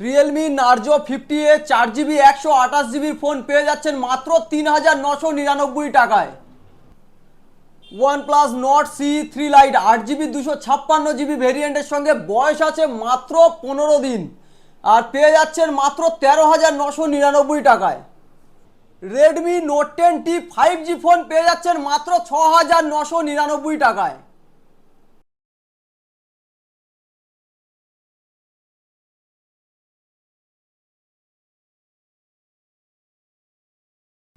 Realme Narzo fifty এ চার GB একশো আঠাশ জিবির ফোন পেয়ে যাচ্ছেন মাত্র তিন হাজার নশো নিরানব্বই টাকায়। OnePlus Nord C three lite আট জিবি দুশো ছাপ্পান্ন জিবি ভেরিয়েন্টের সঙ্গে বয়স আছে মাত্র পনেরো দিন আর পেয়ে যাচ্ছেন মাত্র তেরো হাজার নশো নিরানব্বই টাকায়। Redmi Note ten T five G phone পেয়ে যাচ্ছেন মাত্র ছ হাজার নশো নিরানব্বই টাকায়।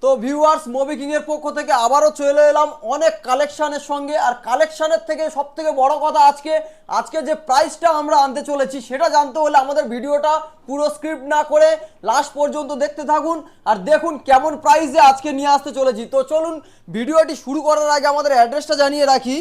তো ভিউয়ার্স মুভি এর পক্ষ থেকে আবারও চলে এলাম অনেক কালেকশনের সঙ্গে। আর কালেকশনের থেকে সব থেকে বড় কথা আজকে আজকে যে প্রাইসটা আমরা আনতে চলেছি, সেটা জানতে হলে আমাদের ভিডিওটা পুরো স্ক্রিপ্ট না করে লাস্ট পর্যন্ত দেখতে থাকুন। আর দেখুন কেমন প্রাইসে আজকে নিয়ে আসতে চলেছি। তো চলুন ভিডিওটি শুরু করার আগে আমাদের অ্যাড্রেসটা জানিয়ে রাখি।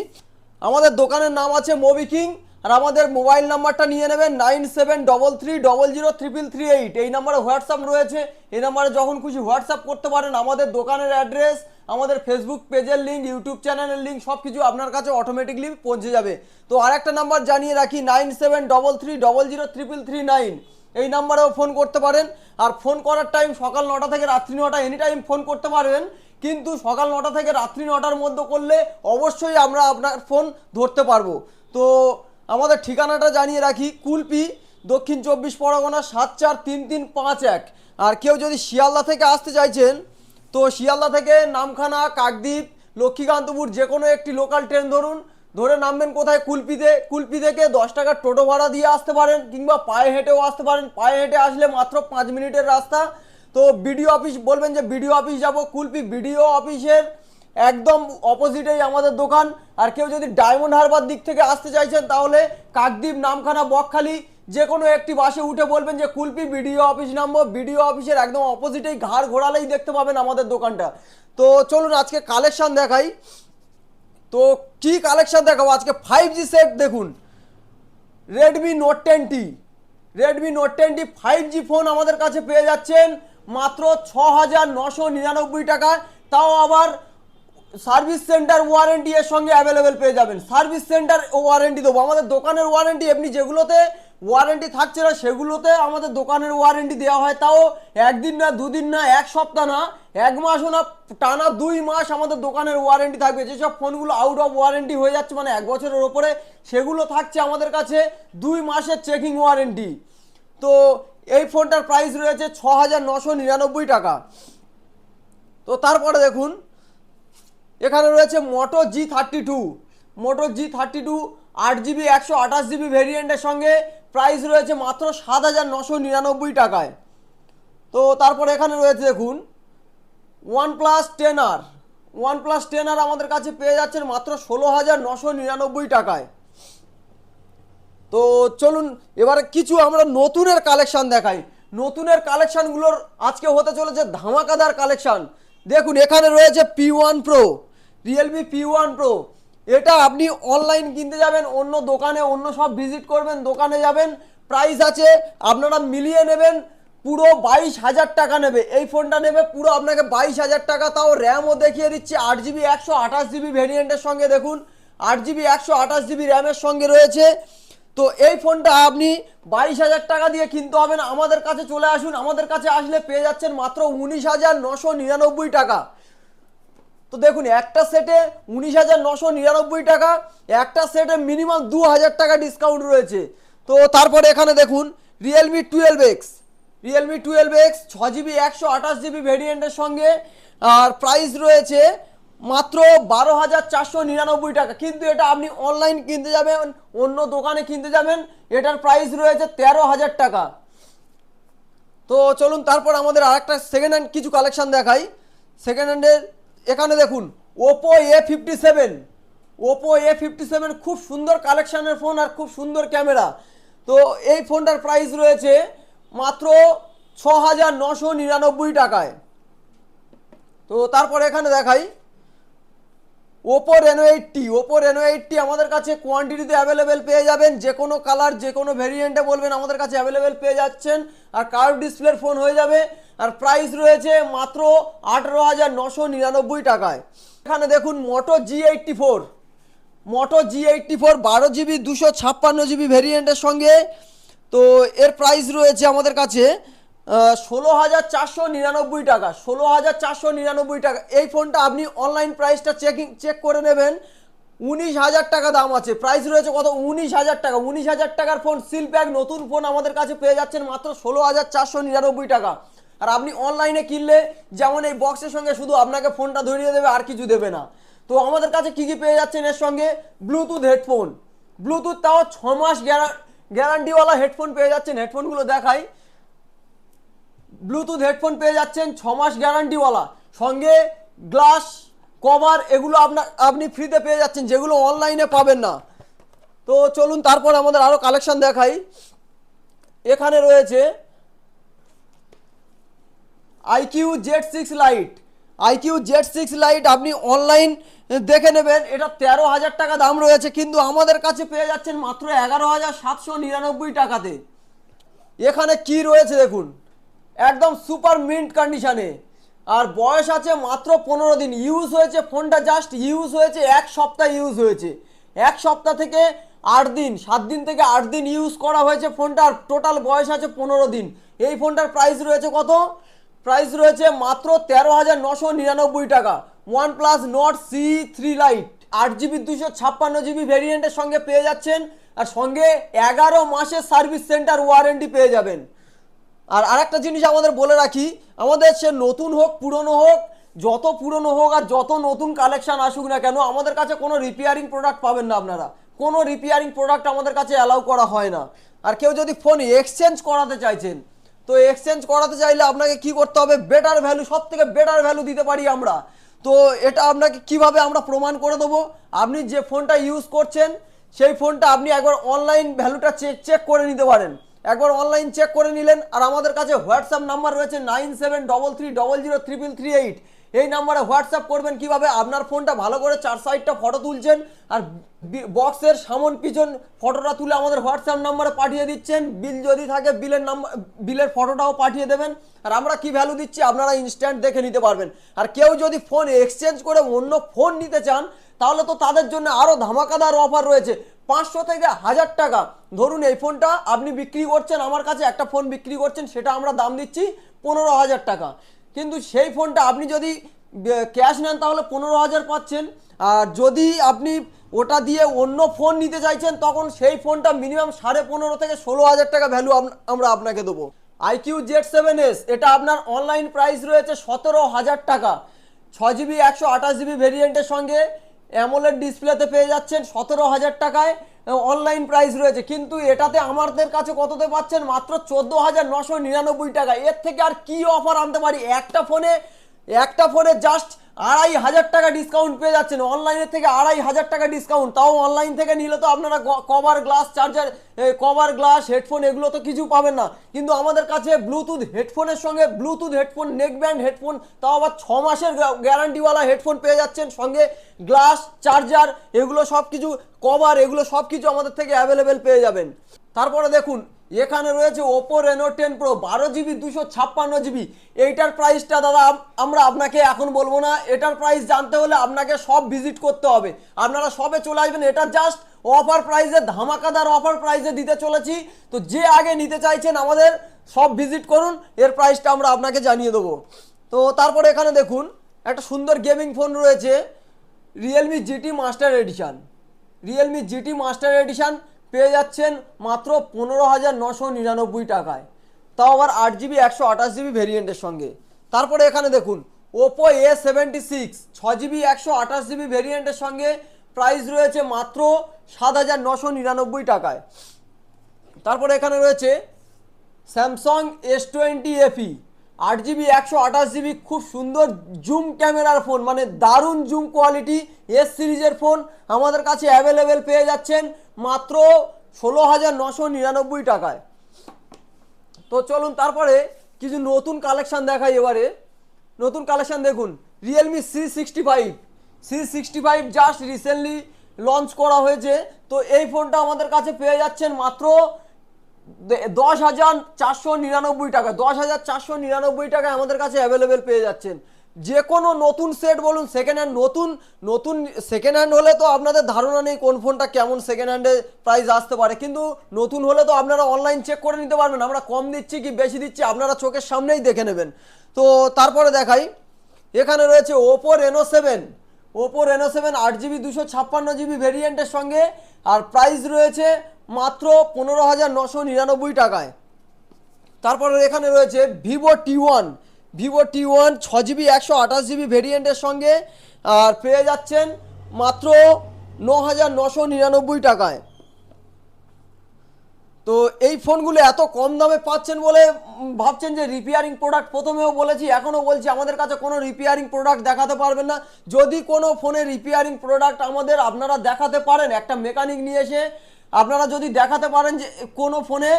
আমাদের দোকানের নাম আছে মুভি কিং আর আমাদের মোবাইল নাম্বারটা নিয়ে নেবেন nine seven double three double zero triple three eight. এই নাম্বারে হোয়াটসঅ্যাপ রয়েছে। এই নাম্বারে যখন খুশি হোয়াটসঅ্যাপ করতে পারেন। আমাদের দোকানের অ্যাড্রেস, আমাদের ফেসবুক পেজের লিঙ্ক, ইউটিউব চ্যানেলের লিঙ্ক সব কিছু আপনার কাছে অটোমেটিকলি পৌঁছে যাবে। তো আরেকটা নাম্বার জানিয়ে রাখি, nine seven double three double zero triple three nine. এই নাম্বারেও ফোন করতে পারেন। আর ফোন করার টাইম সকাল নটা থেকে রাত্রি নটা, এনি টাইম ফোন করতে পারবেন কিন্তু সকাল নটা থেকে রাত্রি নটার মধ্যে করলে অবশ্যই আমরা আপনার ফোন ধরতে পারব। তো আমাদের ঠিকানাটা জানিয়ে রাখি, কুলপি, দক্ষিণ চব্বিশ পরগনা সাত চার তিন তিন পাঁচ এক। আর কেউ যদি শিয়ালদা থেকে আসতে চাইছেন, তো শিয়ালদা থেকে নামখানা, কাকদ্বীপ, লক্ষ্মীকান্তপুর যে কোনো একটি লোকাল ট্রেন ধরুন, ধরে নামবেন কোথায়? কুলপিতে, কুলপি থেকে দশ টাকার টোটো ভাড়া দিয়ে আসতে পারেন, কিংবা পায়ে হেঁটেও আসতে পারেন। পায়ে হেঁটে আসলে মাত্র পাঁচ মিনিটের রাস্তা। তো বিডিও অফিস, বলবেন যে বিডিও অফিস যাব, কুলপি বিডিও অফিসের একদম অপোজিটেই আমাদের দোকান। আর কেউ যদি ডায়মন্ড হারবার দিক থেকে আসতে চাইছেন, তাহলে কাকদ্বীপ নামখানা বকখালি যে কোনো একটি বাসে উঠে বলবেন যে, কুলপি বিডিও অফিস নামবো। বিডিও অফিসের একদম অপোজিটেই ঘাড় ঘোরালেই দেখতে পাবেন আমাদের দোকানটা। তো চলুন আজকে কালেকশান দেখাই। তো কি কালেকশান দেখাবো? আজকে ফাইভ জি সেট দেখুন। Redmi Note ten T Redmi Note ten T five G phone আমাদের কাছে পেয়ে যাচ্ছেন। মাত্র ছ হাজার নশো নিরানব্বই টাকায়। তাও আবার সার্ভিস সেন্টার ওয়ারেন্টি এর সঙ্গে অ্যাভেলেবেল পেয়ে যাবেন। সার্ভিস সেন্টার ওয়ারেন্টি দেবো। আমাদের দোকানের ওয়ারেন্টি এমনি যেগুলোতে ওয়ারেন্টি থাকছে না, সেগুলোতে আমাদের দোকানের ওয়ারেন্টি দেওয়া হয়। তাও একদিন না, দুদিন না, এক সপ্তাহ না, এক মাসও না, টানা দুই মাস আমাদের দোকানের ওয়ারেন্টি থাকবে। যেসব ফোনগুলো আউট অফ ওয়ারেন্টি হয়ে যাচ্ছে মানে এক বছরের ওপরে, সেগুলো থাকছে আমাদের কাছে দুই মাসের চেকিং ওয়ারেন্টি তো এই ফোনটার প্রাইস রয়েছে ছ হাজার নশো নিরানব্বই টাকা। তো তারপরে দেখুন এখানে রয়েছে Moto G thirty two Moto G thirty two আট জিবি একশো আঠাশ জিবি ভেরিয়েন্টের সঙ্গে প্রাইস রয়েছে মাত্র সাত হাজার নশো নিরানব্বই টাকায়। তো তারপরে এখানে রয়েছে দেখুন OnePlus ten R OnePlus ten R আমাদের কাছে পেয়ে যাচ্ছেন মাত্র ষোলো হাজার নশো নিরানব্বই টাকায়। তো চলুন, এবারে কিছু আমরা নতুনের কালেকশান দেখাই। নতুনের কালেকশানগুলোর আজকে হতে চলেছে ধামাকাদার কালেকশান দেখুন, এখানে রয়েছে P one pro Realme P one pro এটা আপনি অনলাইন কিনতে যাবেন, অন্য দোকানে অন্য সব ভিজিট করবেন, দোকানে যাবেন প্রাইস আছে, আপনারা মিলিয়ে নেবেন, পুরো বাইশ হাজার টাকা নেবে। এই ফোনটা নেবে পুরো আপনাকে বাইশ হাজার টাকা, তাও র্যামও দেখিয়ে দিচ্ছি, আট জিবি একশো আঠাশ জিবি ভেরিয়েন্টের সঙ্গে দেখুন, আট জিবি একশো আঠাশ জিবি র্যামের সঙ্গে রয়েছে। তো এই ফোনটা আপনি বাইশ হাজার টাকা দিয়ে কিনতে হবে না আমাদের কাছে চলে আসুন, আমাদের কাছে আসলে পেয়ে যাচ্ছেন মাত্র উনিশ হাজার নশো নিরানব্বই টাকা। তো দেখুন, একটা সেটে উনিশ হাজার নশো নিরানব্বই টাকা, একটা সেটে মিনিমাম দু হাজার টাকা ডিসকাউন্ট রয়েছে। তো তারপরে এখানে দেখুন Realme twelve X Realme twelve X ছ জিবি একশো আঠাশ জিবি ভেরিয়েন্টের সঙ্গে। আর প্রাইস রয়েছে মাত্র বারো হাজার চারশো নিরানব্বই টাকা। কিন্তু এটা আপনি অনলাইন কিনতে যাবেন, অন্য দোকানে কিনতে যাবেন, এটার প্রাইস রয়েছে তেরো হাজার টাকা। তো চলুন, তারপর আমাদের আরেকটা সেকেন্ড হ্যান্ড কিছু কালেকশান দেখাই। সেকেন্ড হ্যান্ডের এখানে দেখুন Oppo A fifty seven Oppo A fifty seven খুব সুন্দর কালেকশানের ফোন আর খুব সুন্দর ক্যামেরা তো এই ফোনটার প্রাইস রয়েছে মাত্র ছ হাজার নশো নিরানব্বই টাকায়। তো তারপর এখানে দেখাই Oppo Reno eighty Oppo Reno eighty আমাদের কাছে কোয়ান্টিটিতে অ্যাভেলেবেল পেয়ে যাবেন। যে কোনো কালার যে কোনো ভেরিয়েন্টে বলবেন আমাদের কাছে অ্যাভেলেবেল পেয়ে যাচ্ছেন। আর কার্ভ ডিসপ্লের ফোন হয়ে যাবে। আর প্রাইস রয়েছে মাত্র আঠেরো হাজার নশো নিরানব্বই টাকায়। এখানে দেখুন Moto G eighty four Moto G eighty four বারো জিবি দুশো ছাপ্পান্ন জিবি ভেরিয়েন্টের সঙ্গে। তো এর প্রাইস রয়েছে আমাদের কাছে ষোলো হাজার চারশো নিরানব্বই টাকা, ষোলো হাজার চারশো নিরানব্বই টাকা। এই ফোনটা আপনি অনলাইন প্রাইসটা চেকিং চেক করে নেবেন। উনিশ হাজার টাকা দাম আছে। প্রাইস রয়েছে কত? উনিশ হাজার টাকা। উনিশ হাজার টাকার ফোন সিল প্যাক নতুন ফোন আমাদের কাছে পেয়ে যাচ্ছেন মাত্র ষোলো হাজার চারশো নিরানব্বই টাকা। আর আপনি অনলাইনে কিনলে যেমন এই বক্সের সঙ্গে শুধু আপনাকে ফোনটা ধরিয়ে দেবে, আর কিছু দেবে না। তো আমাদের কাছে কি কি পেয়ে যাচ্ছেন এর সঙ্গে? ব্লুটুথ হেডফোন ব্লুটুথ তাও ছ মাস গ্যারান্টিওয়ালা হেডফোন পেয়ে যাচ্ছেন। হেডফোনগুলো দেখাই। ব্লুটুথ হেডফোন পেয়ে যাচ্ছেন ছ মাস গ্যারান্টিওয়ালা সঙ্গে গ্লাস কভার এগুলো আপনার আপনি ফ্রিতে পেয়ে যাচ্ছেন, যেগুলো অনলাইনে পাবেন না। তো চলুন, তারপর আমাদের আরও কালেকশান দেখাই। এখানে রয়েছে iQOO Z six lite iQOO Z six lite আপনি অনলাইন দেখে নেবেন, এটা তেরো হাজার টাকা দাম রয়েছে, কিন্তু আমাদের কাছে পেয়ে যাচ্ছেন মাত্র এগারো হাজার সাতশো নিরানব্বই টাকাতে। এখানে কি রয়েছে দেখুন। একদম সুপার মিন্ট কন্ডিশনে আর বয়স আছে মাত্র পনেরো দিন। ইউজ হয়েছে ফোনটা জাস্ট ইউজ হয়েছে, এক সপ্তাহ ইউজ হয়েছে। এক সপ্তাহ থেকে আট দিন, সাত দিন থেকে আট দিন ইউজ করা হয়েছে ফোনটার টোটাল বয়স আছে পনেরো দিন। এই ফোনটার প্রাইস রয়েছে কত? প্রাইস রয়েছে মাত্র তেরো হাজার নশো নিরানব্বই টাকা। OnePlus Nord C three lite আট জিবি দুশো ছাপ্পান্ন জিবি ভেরিয়েন্টের সঙ্গে পেয়ে যাচ্ছেন। আর সঙ্গে এগারো মাসের সার্ভিস সেন্টার ওয়ারেন্টি পেয়ে যাবেন। আর আরেকটা জিনিস আমাদের বলে রাখি, আমাদের সে নতুন হোক, পুরনো হোক, যত পুরনো হোক আর যত নতুন কালেকশন আসুক না কেন, আমাদের কাছে কোনো রিপেয়ারিং প্রোডাক্ট পাবেন না আপনারা। কোনো রিপেয়ারিং প্রোডাক্ট আমাদের কাছে অ্যালাউ করা হয় না। আর কেউ যদি ফোন এক্সচেঞ্জ করাতে চাইছেন, তো এক্সচেঞ্জ করাতে চাইলে আপনাকে কি করতে হবে? বেটার ভ্যালু সব থেকে বেটার ভ্যালু দিতে পারি আমরা। তো এটা আপনাকে কীভাবে আমরা প্রমাণ করে দেবো? আপনি যে ফোনটা ইউজ করছেন, সেই ফোনটা আপনি একবার অনলাইন ভ্যালুটা চেক চেক করে নিতে পারেন। একবার অনলাইন চেক করে নিলেন আর আমাদের কাছে হোয়াটসঅ্যাপ নাম্বার রয়েছে nine seven double three double zero triple three eight এই নাম্বারে হোয়াটসঅ্যাপ করবেন কীভাবে? আপনার ফোনটা ভালো করে চার সাইডটা ফটো তুলছেন আর বক্সের সামন পিছন ফটোটা তুলে আমাদের হোয়াটসঅ্যাপ নাম্বারে পাঠিয়ে দিচ্ছেন। বিল যদি থাকে, বিলের নাম্বার বিলের ফটোটাও পাঠিয়ে দেবেন। আর আমরা কি ভ্যালু দিচ্ছি আপনারা ইনস্ট্যান্ট দেখে নিতে পারবেন। আর কেউ যদি ফোন এক্সচেঞ্জ করে অন্য ফোন নিতে চান, তাহলে তো তাদের জন্য আরও ধামাকাদার অফার রয়েছে। পাঁচশো থেকে হাজার টাকা। ধরুন এই ফোনটা আপনি বিক্রি করছেন, আমার কাছে একটা ফোন বিক্রি করছেন, সেটা আমরা দাম দিচ্ছি পনেরো হাজার টাকা। কিন্তু সেই ফোনটা আপনি যদি ক্যাশ নেন তাহলে পনেরো হাজার পাচ্ছেন। আর যদি আপনি ওটা দিয়ে অন্য ফোন নিতে চাইছেন, তখন সেই ফোনটা মিনিমাম সাড়ে পনেরো থেকে ষোলো হাজার টাকা ভ্যালু আমরা আপনাকে দেবো। আইকিউ জেড সেভেন এস এটা আপনার অনলাইন প্রাইস রয়েছে সতেরো হাজার টাকা। ছ জিবি একশো আঠাশ জিবি ভেরিয়েন্টের সঙ্গে। অ্যামোলেড ডিসপ্লেতে পেয়ে যাচ্ছেন সতেরো হাজার টাকায়। অনলাইন প্রাইস রয়েছে। কিন্তু এটাতে আমাদের কাছে কততে পাচ্ছেন? মাত্র চোদ্দ হাজার নশো নিরানব্বই টাকা। এর থেকে আর কি অফার আনতে পারি? একটা ফোনে একটা ফোনে জাস্ট আড়াই হাজার টাকা ডিসকাউন্ট পেয়ে যাচ্ছেন। অনলাইনের থেকে আড়াই হাজার টাকা ডিসকাউন্ট তাও অনলাইন থেকে নিলে তো আপনারা cover glass charger cover glass headphone এগুলো তো কিছু পাবেন না। কিন্তু আমাদের কাছে ব্লুটুথ হেডফোনের সঙ্গে Bluetooth headphone neck band headphone তাও আবার ছ মাসের গ্যারান্টিওয়ালা হেডফোন পেয়ে যাচ্ছেন। সঙ্গে গ্লাস চার্জার এগুলো সব কিছু কভার এগুলো সব কিছু আমাদের থেকে অ্যাভেলেবেল পেয়ে যাবেন। তারপরে দেখুন এখানে রয়েছে ওপো রেনো টেন প্রো বারো জিবি দুশো ছাপ্পান্ন জিবি এইটার প্রাইসটা দাদা আমরা আপনাকে এখন বলব না। এটার প্রাইস জানতে হলে আপনাকে সব ভিজিট করতে হবে। আপনারা সবে চলে আসবেন। এটা জাস্ট অফার প্রাইসে ধামাকাদার অফার প্রাইসে দিতে চলেছি। তো যে আগে নিতে চাইছেন আমাদের, সব ভিজিট করুন। এর প্রাইসটা আমরা আপনাকে জানিয়ে দেবো। তো তারপরে এখানে দেখুন, একটা সুন্দর গেমিং ফোন রয়েছে। Realme GT master edition Realme GT master edition পেয়ে যাচ্ছেন মাত্র পনেরো হাজার নশো নিরানব্বই টাকায়। তাও আবার আট জিবি, একশো আঠাশ জিবি ভেরিয়েন্টের সঙ্গে। তারপরে এখানে দেখুন, ওপো এ সেভেন্টি সিক্স ছ জিবি, একশো আঠাশ জিবি ভেরিয়েন্টের সঙ্গে প্রাইস রয়েছে মাত্র সাত হাজার নশো নিরানব্বই টাকায়। তারপরে এখানে রয়েছে স্যামসাং এস টোয়েন্টি এফি আট জিবি একশো আঠাশ জিবি খুব সুন্দর জুম ক্যামেরার ফোন মানে দারুণ জুম কোয়ালিটি এস সিরিজের ফোন আমাদের কাছে অ্যাভেলেবেল পেয়ে যাচ্ছেন মাত্র ষোলো হাজার নশো নিরানব্বই টাকায়। তো চলুন, তারপরে কিছু নতুন কালেকশান দেখাই এবারে। নতুন কালেকশান দেখুন Realme C sixty five C sixty five just recently launch করা হয়েছে। তো এই ফোনটা আমাদের কাছে পেয়ে যাচ্ছেন মাত্র দশ হাজার চারশো নিরানব্বই টাকা, দশ হাজার চারশো নিরানব্বই টাকায় আমাদের কাছে অ্যাভেলেবেল পেয়ে যাচ্ছেন। যে কোনো নতুন সেট বলুন সেকেন্ড হ্যান্ড নতুন নতুন সেকেন্ড হ্যান্ড হলে তো আপনাদের ধারণা নেই কোন ফোনটা কেমন সেকেন্ড হ্যান্ডে প্রাইস আসতে পারে। কিন্তু নতুন হলে তো আপনারা অনলাইন চেক করে নিতে পারবেন। আমরা কম দিচ্ছি কি বেশি দিচ্ছি আপনারা চোখের সামনেই দেখে নেবেন। তো তারপরে দেখাই, এখানে রয়েছে Oppo Reno seven Oppo Reno seven আট জিবি, দুশো ছাপ্পান্ন জিবি ভেরিয়েন্টের সঙ্গে, আর প্রাইস রয়েছে মাত্র পনেরো হাজার নশো নিরানব্বই টাকায়। তারপরে এখানে রয়েছে Vivo T one. Vivo T one ছ জিবি, একশো আঠাশ জিবি ভেরিয়েন্টের সঙ্গে, আর পেয়ে যাচ্ছেন মাত্র ন হাজার নশো নিরানব্বই টাকায়। তো এই ফোনগুলো এত কম দামে পাচ্ছেন বলে ভাবছেন যে রিপেয়ারিং প্রোডাক্ট প্রথমেও বলেছি, এখনও বলছি আমাদের কাছে কোনো রিপেয়ারিং প্রোডাক্ট দেখাতে পারবেন না। যদি কোনো ফোনে রিপেয়ারিং প্রোডাক্ট আমাদের আপনারা দেখাতে পারেন, একটা মেকানিক নিয়ে এসে আপনারা যদি দেখাতে পারেন যে কোনো ফোনে,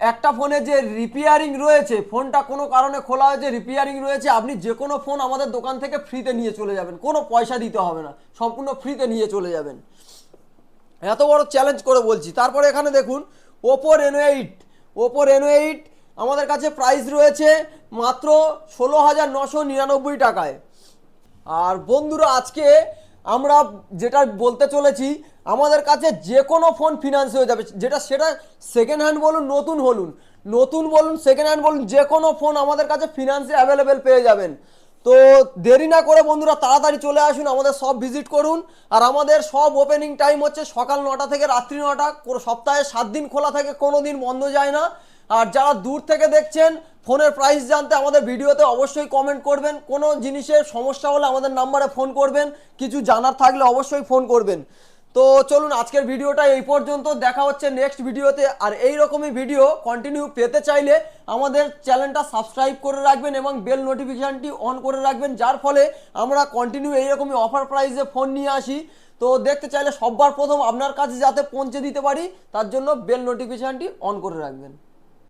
একটা ফোনে যে রিপেয়ারিং রয়েছে, ফোনটা কোনো কারণে খোলা হয়েছে রিপেয়ারিং রয়েছে, আপনি যে কোনো ফোন আমাদের দোকান থেকে ফ্রিতে নিয়ে চলে যাবেন। কোনো পয়সা দিতে হবে না, সম্পূর্ণ ফ্রিতে নিয়ে চলে যাবেন। এত বড় চ্যালেঞ্জ করে বলছি। তারপরে এখানে দেখুন Oppo Reno eight Oppo Reno eight আমাদের কাছে প্রাইস রয়েছে মাত্র ষোলো হাজার নশো নিরানব্বই টাকায়। আর বন্ধুরা, আজকে আমরা যেটা বলতে চলেছি, আমাদের কাছে যে কোনো ফোন ফিনান্স হয়ে যাবে। যেটা, সেটা সেকেন্ড হ্যান্ড বলুন, নতুন বলুন নতুন বলুন সেকেন্ড হ্যান্ড বলুন যে কোনো ফোন আমাদের কাছে ফিনান্সে অ্যাভেলেবেল পেয়ে যাবেন। তো দেরি না করে বন্ধুরা তাড়াতাড়ি চলে আসুন, আমাদের সব ভিজিট করুন। আর আমাদের সব ওপেনিং টাইম হচ্ছে সকাল নটা থেকে রাত্রি নটা সপ্তাহে সাত দিন খোলা থাকে কোনো দিন বন্ধ যায় না। আর যারা দূর থেকে দেখছেন, ফোনের প্রাইস জানতে আমাদের ভিডিওতে অবশ্যই কমেন্ট করবেন। কোনো জিনিসের সমস্যা হলে আমাদের নাম্বারে ফোন করবেন। কিছু জানার থাকলে অবশ্যই ফোন করবেন। তো চলুন, আজকের ভিডিওটা এই পর্যন্ত। দেখা হচ্ছে নেক্সট ভিডিওতে। আর এই রকমই ভিডিও কন্টিনিউ পেতে চাইলে আমাদের চ্যানেলটা সাবস্ক্রাইব করে রাখবেন এবং বেল নোটিফিকেশানটি অন করে রাখবেন, যার ফলে আমরা কন্টিনিউ এইরকমই অফার প্রাইসে ফোন নিয়ে আসি। তো দেখতে চাইলে সববার প্রথম আপনার কাছে যাতে পৌঁছে দিতে পারি, তার জন্য বেল নোটিফিকেশানটি অন করে রাখবেন।